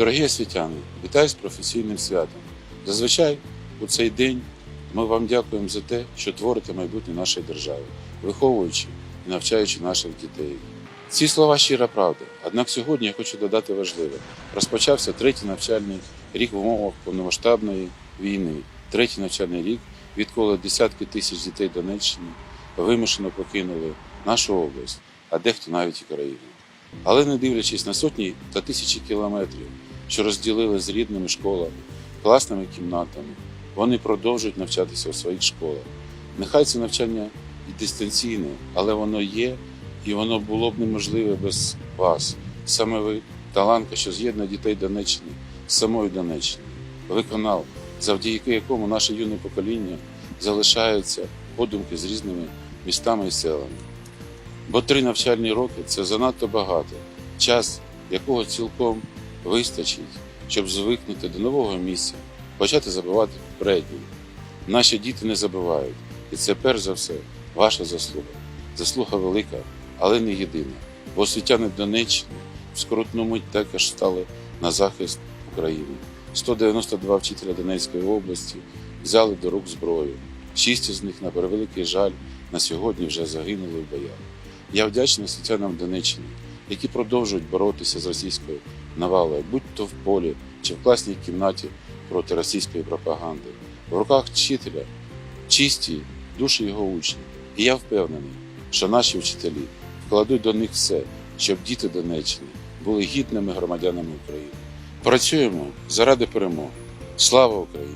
Дорогі освітяни, вітаю з професійним святом. Зазвичай у цей день ми вам дякуємо за те, що творите майбутнє нашої держави, виховуючи і навчаючи наших дітей. Ці слова щира правда. Однак сьогодні я хочу додати важливе. Розпочався третій навчальний рік в умовах повномасштабної війни. Третій навчальний рік, відколи десятки тисяч дітей Донеччини вимушено покинули нашу область, а дехто навіть і країну. Але не дивлячись на сотні та тисячі кілометрів, що розділили з рідними школами, класними кімнатами, вони продовжують навчатися у своїх школах. Нехай це навчання і дистанційне, але воно є, і воно було б неможливе без вас. Саме ви таланка, що з'єднує дітей Донеччини з самою Донеччиною. Ви канал, завдяки якому наше юне покоління залишається подумки з різними містами і селами. Бо три навчальні роки це занадто багато, час якого цілком вистачить, щоб звикнути до нового місця, почати забивати предні. Наші діти не забувають, і це перш за все ваша заслуга. Заслуга велика, але не єдина. Бо освітяни Донеччини в скоротну мить також стали на захист України. 192 вчителя Донецької області взяли до рук зброю. Шість із них, на превеликий жаль, на сьогодні вже загинули в боях. Я вдячний освітянам Донеччини, які продовжують боротися з російською навалою, будь то в полі чи в класній кімнаті проти російської пропаганди. В руках вчителя чисті душі його учнів. І я впевнений, що наші вчителі вкладуть до них все, щоб діти Донеччини були гідними громадянами України. Працюємо заради перемоги. Слава Україні!